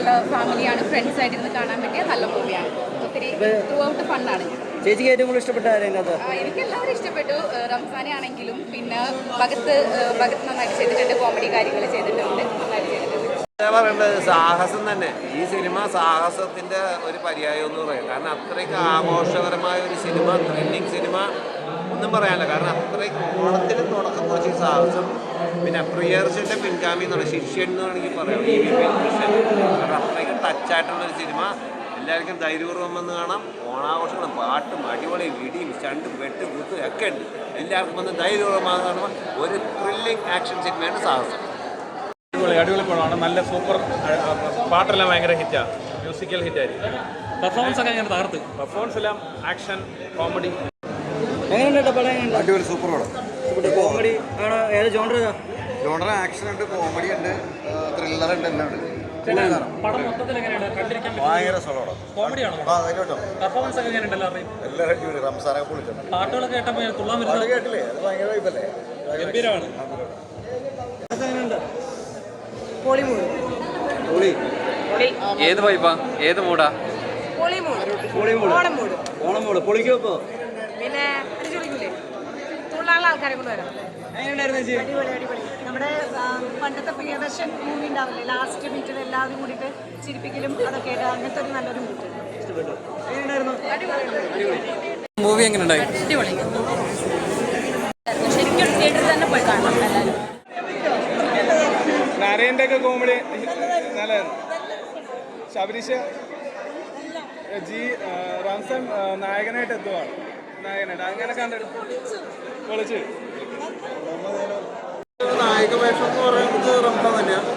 നല്ല ഫാമിലിയാണ് ഫ്രണ്ട്സ് ആയിട്ട് ഇരുന്ന് കാണാൻ പറ്റിയ നല്ല മൂവിയാണ്. ഒത്തിരി ത്രൂ ഔട്ട് ഫണ്ണാണ് ചേച്ചിക്ക് ഏറ്റവും കൂടുതൽ ഇഷ്ടപ്പെട്ട ആരെങ്കിലും അത് എനിക്ക് എല്ലാവരും ഇഷ്ടപ്പെട്ടു. റംസാനെ ആണെങ്കിലും പിന്നെ ഭഗത്ത് ഭഗത് ഭഗത്ത് നന്നായിട്ട് ചെയ്തിട്ടുണ്ട് കോമഡി കാര്യങ്ങൾ ചെയ്തിട്ടുണ്ട് നന്നായിട്ട് ചെയ്തിട്ടുണ്ട്. ഞാൻ പറയേണ്ടത് സാഹസം തന്നെ. ഈ സിനിമ സാഹസത്തിന്റെ ഒരു പര്യായം എന്ന് പറയാം. കാരണം അത്രയ്ക്ക് ആഘോഷകരമായ ഒരു സിനിമ ത്രില്ലിംഗ് സിനിമ ഒന്നും പറയാനില്ല. കാരണം അത്രയ്ക്ക് ഓണത്തിന് തുടക്കം കുറച്ച് സാഹസം പിന്നെ പ്രിയർഷന്റെ പിൻഗാമി എന്നുള്ള ശിഷ്യൻ എന്ന് വേണമെങ്കിൽ പറയാം. ഈ വി കൃഷ്ണൻ കാരണം അത്രയ്ക്ക് ടച്ചായിട്ടുള്ള ഒരു സിനിമ. എല്ലാവർക്കും ധൈര്യപൂർവം വന്ന് കാണാം. ഓണാഘോഷങ്ങളും പാട്ടും അടിപൊളി ഇടിയും ചണ്ടും വെട്ടും കുത്തും ഒക്കെ ഉണ്ട്. എല്ലാവർക്കും വന്ന് ധൈര്യപൂർവം വന്ന് കാണുമ്പോൾ ഒരു ത്രില്ലിംഗ് ആക്ഷൻ സിനിമയാണ് സാഹസം. അടിപൊളി അടിപൊളി പടമാണ്. നല്ല സൂപ്പർ പാട്ടെല്ലാം ഭയങ്കര ഹിറ്റാണ് മ്യൂസിക്കൽ ഹിറ്റായിരിക്കും പെർഫോമൻസ് ഒക്കെ അങ്ങനെ തകർത്ത്? പെർഫോമൻസ് എല്ലാം ആക്ഷൻ കോമഡി എങ്ങനെയുണ്ട് അടിപൊളി സൂപ്പർ പടം. കോമഡി ആണോ? ഏത് ജോണ്ടർ ജോണറ ആക്ഷൻ ഉണ്ട് കോമഡി ഉണ്ട് ത്രില്ലർ ഉണ്ട് എല്ലാം ഉണ്ട്. ഭയങ്കര പാട്ടുകളൊക്കെ കേട്ടപ്പോൾ തുള്ളാൻ കേട്ടില്ലേ? അത് ഭയങ്കര ഗംഭീരമാണ്. ഏത് വൈബാ ഏത് മൂടാ ഓണം മൂട് ഓണം മൂട് പൊളിക്കോ പിന്നെ കൂടുതലുള്ള ആൾക്കാരെ കൊണ്ട് വരാം. എങ്ങനെയുണ്ടായിരുന്നു അടിപൊളി അടിപൊളി. നമ്മുടെ പണ്ടത്തെ പ്രിയദർശൻ മൂവി ഉണ്ടാവില്ലേ? ലാസ്റ്റ് മിനിറ്റിൽ എല്ലാവരും കൂടിയിട്ട് ചിരിപ്പിക്കലും അതൊക്കെ അങ്ങനത്തെ ഒരു നല്ലൊരു മൂവി എങ്ങനെ ഉണ്ടായി അടിപൊളി. ശരിക്കും തിയേറ്ററിൽ തന്നെ പോയി കാണണം എല്ലാവരും. നരേന്റെ ഒക്കെ കോമഡി നല്ലതായിരുന്നു. ശബരീഷ് ജി റംസാൻ നായകനായിട്ട് എത്തുവാണ്. നായകനായിട്ട്. അങ്ങനെ കണ്ടിട്ട് പൊളിച്ച്. നായിക വേഷം എന്ന് പറയുന്നത് റംസാൻ തന്നെയാണ്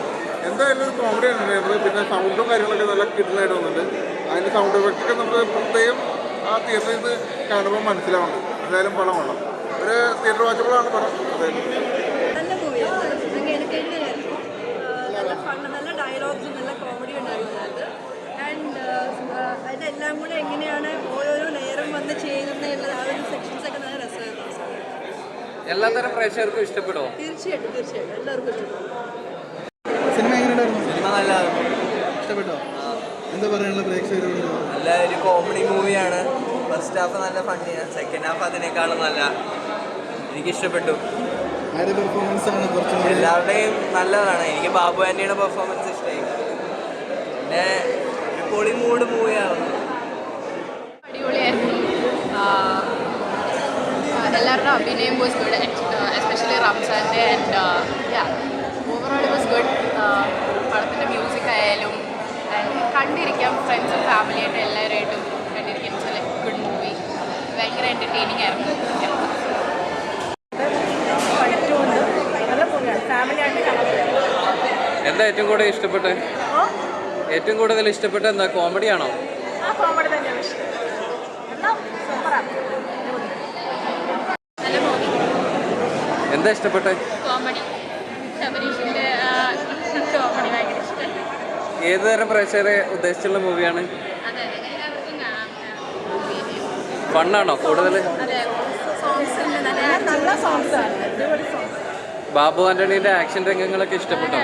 എന്തായാലും കോമഡി ഉണ്ടായിരുന്നത് പിന്നെ സൗണ്ടും കാര്യങ്ങളൊക്കെ നല്ല കിട്ടുന്നതായിട്ട് വന്നിട്ടുണ്ട്. അതിന്റെ സൗണ്ട് എഫക്റ്റ് ഒക്കെ നമുക്ക് പ്രത്യേകം ആ തിയേറ്ററിൽ നിന്ന് കാണുമ്പോൾ മനസ്സിലാവുന്നുണ്ട്. എന്തായാലും പടം വേണം ഒരു തിയേറ്റർ വാച്ചബിളാണ് പടം. അതായത് നല്ല ഡയലോഗ്സ് നല്ല കോമഡി ഉണ്ടായിരുന്നു അതിലെല്ലാം കൂടെ എങ്ങനെയാണ് വന്ന് ചെയ്യുന്നത് ആ ഒരു സെക്ഷൻസ് ഒക്കെ നല്ല രസമായിരുന്നു. എല്ലാത്തരം പ്രേക്ഷകർക്കും ഇഷ്ടപ്പെടുമോ തീർച്ചയായിട്ടും തീർച്ചയായിട്ടും. എല്ലാവർക്കും ഇഷ്ടപ്പെടും. സിനിമ എങ്ങനെയുണ്ടായിരുന്നു സിനിമ നല്ലതാണ് ഇഷ്ടപ്പെട്ടോ? എന്താ പറയാനുള്ള പ്രേക്ഷകരോട്? നല്ല ഒരു കോമഡി മൂവിയാണ് ഫസ്റ്റ് ഹാഫ് നല്ല ഫണ്ണിയാണ് സെക്കൻഡ് ഹാഫ് അതിനേക്കാളും നല്ല എനിക്ക് ഇഷ്ടപ്പെട്ടു ആരുടെ പെർഫോമൻസ് ആണ് കുറച്ചും എല്ലാവരുടെയും നല്ലതാണ്. എനിക്ക് ബാബു ആന്റിയുടെ പെർഫോമൻസ് ഇഷ്ടമായി പിന്നെ ഒരു പൊളി മൂഡ് മൂവിയാണ് എല്ലാവരുടെ അഭിനയം was and uh, yeah, overall it was good. പടത്തിന്റെ മ്യൂസിക് ആയാലും ആൻഡ് കണ്ടിരിക്കാം ഫ്രണ്ട്സും ഫാമിലിയായിട്ട് എല്ലാവരുമായിട്ടും കണ്ടിരിക്കാൻ വെച്ചാൽ ഗുഡ് മൂവി ഭയങ്കര എന്റർടൈനിങ് ആയിരുന്നു. എന്താ ഏറ്റവും കൂടുതൽ ഇഷ്ടപ്പെട്ടെ ഏറ്റവും കൂടുതൽ ഇഷ്ടപ്പെട്ട എന്താ? കോമഡിയാണോ കോമഡി തന്നെയാണ് ഇഷ്ടം. സൂപ്പറാണ് നല്ല മൂവി എന്താ ഇഷ്ടപ്പെട്ടെ? ഏത് തരം പ്രേക്ഷകരെ ഉദ്ദേശിച്ചുള്ള മൂവിയാണ്? ഫണ്ണാണോ കൂടുതൽ ബാബു ആന്റണിന്റെ ആക്ഷൻ രംഗങ്ങളൊക്കെ ഇഷ്ടപ്പെട്ടോ?